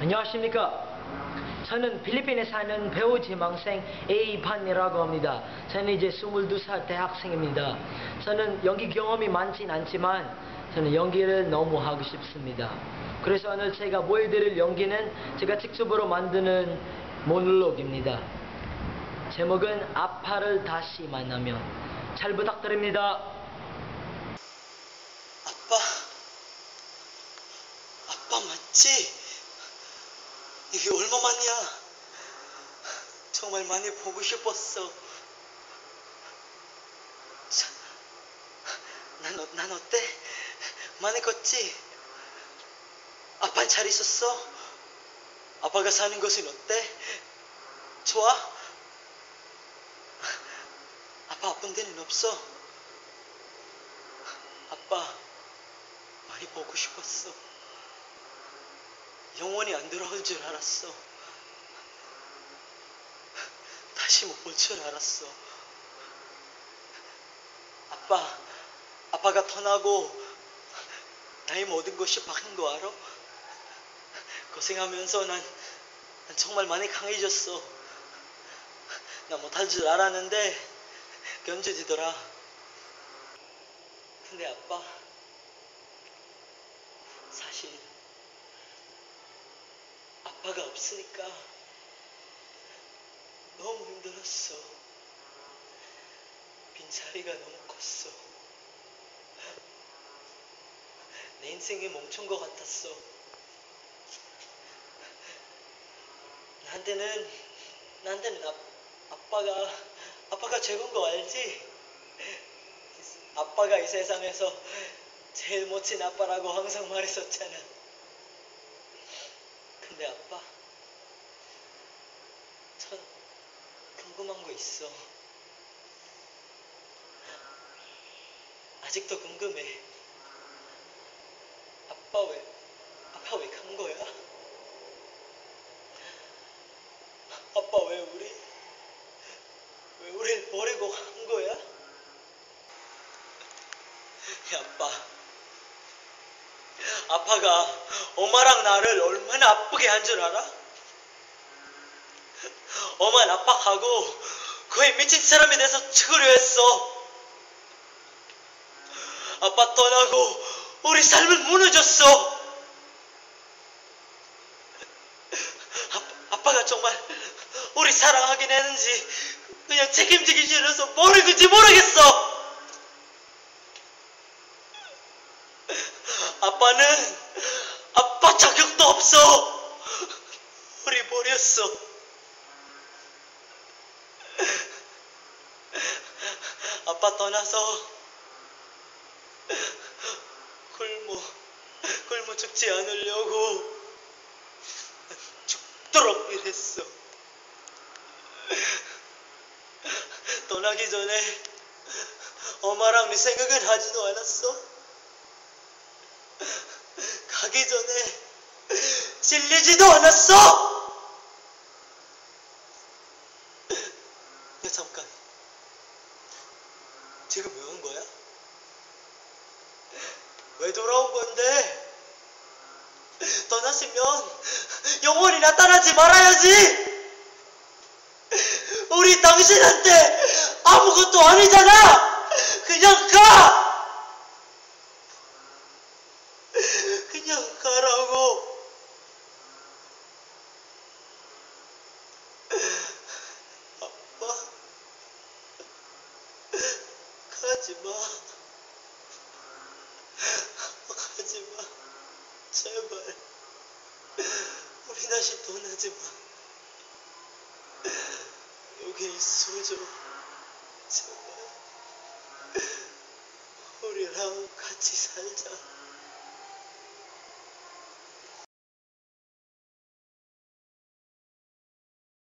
안녕하십니까. 저는 필리핀에 사는 배우 지망생 A판이라고 합니다. 저는 이제 22살 대학생입니다. 저는 연기 경험이 많진 않지만 저는 연기를 너무 하고 싶습니다. 그래서 오늘 제가 보여드릴 연기는 제가 직접으로 만드는 모놀로그입니다. 제목은 아파를 다시 만나면 잘 부탁드립니다. 아빠, 아빠 맞지? 이게 얼마만이야? 정말 많이 보고 싶었어. 자, 난, 어- 난 어때? 많이 컸지? 아빠는 잘 있었어? 아빠가 사는 곳은 어때? 좋아? 아빠 아픈 데는 없어? 아빠, 많이 보고 싶었어. 영원히 안 돌아올 줄 알았어. 다시 못 볼 줄 알았어. 아빠, 아빠가 떠나고 나의 모든 것이 바뀐 거 알아? 고생하면서 난, 난 정말 많이 강해졌어. 나 못할 줄 알았는데 견뎌지더라. 근데 아빠, 사실 아빠가 없으니까 너무 힘들었어. 빈자리가 너무 컸어. 내 인생이 멈춘 것 같았어. 나한테는, 나한테는 아, 아빠가, 아빠가 최고인 거 알지? 아빠가 이 세상에서 제일 멋진 아빠라고 항상 말했었잖아. 근데 아빠, 전 궁금한 거 있어. 아직도 궁금해. 아빠 왜, 아빠 왜 간 거야? 아빠 왜 우리, 왜 우릴 버리고 간 거야? 야, 아빠. 아빠가 엄마랑 나를 얼마나 아프게 한 줄 알아? 엄마는 아빠하고 거의 미친 사람이 돼서 죽으려 했어. 아빠 떠나고 우리 삶은 무너졌어. 아빠, 아빠가 정말 우리 사랑하긴 했는지 그냥 책임지기 싫어서 뭘 그지 모르겠어. 아빠는 아빠 자격도 없어. 우리 버렸어. 아빠 떠나서 굶어 굶어 죽지 않으려고 죽도록 일했어. 떠나기 전에 엄마랑 네 생각은 하지도 않았어. 가기 전에 질리지도 않았어. 야 잠깐. 지금 왜 온 거야? 왜 돌아온 건데? 떠났으면 영원히 나타나지 말아야지. 우리 당신한테 아무것도 아니잖아. 그냥 가. 그냥 가라고. 아빠, 가지 마. 가지 마. 제발. 우리 다시 떠나지 마. 여기 있어줘. 제발. 우리랑 같이 살자.